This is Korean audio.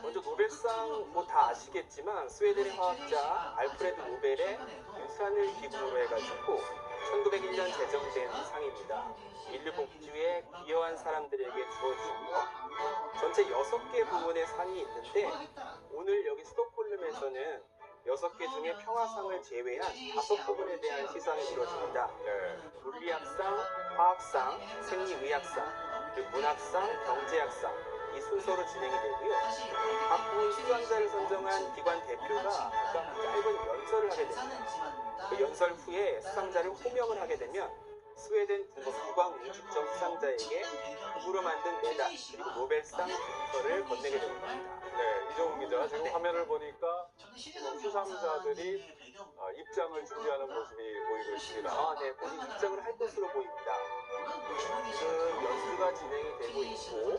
네, 먼저 노벨상 뭐 다 아시겠지만 스웨덴의 화학자 알프레드 노벨의 유산을 기부로 해가지고 1901년 제정된 상입니다. 인류 복주에 기여한 사람들에게 주어지고요. 전체 6개 부문의 상이 있는데 오늘 여기 스톡홀름에서는 6개 중에 평화상을 제외한 5부분에 대한 시상이 이루어집니다. 네. 물리학상, 화학상, 생리의학상, 그리고 문학상, 경제학상 이 순서로 진행이 되고요. 각 부문 수상자를 선정한 기관 대표가 각각 짧은 연설을 하게 됩니다. 그 연설 후에 수상자를 호명을 하게 되면 스웨덴 국어 국왕우주점 수상자에게 국으로 만든 메달 그리고 노벨상 증서를 건네게 됩니다. 네, 이종훈 기자 지금 화면을 보니까 수상자들이 아, 입장을 준비하는 모습이 보이고 있습니다. 아, 네, 곧 입장을 할 것으로 보입니다. 지금 연수가 진행이 되고 있고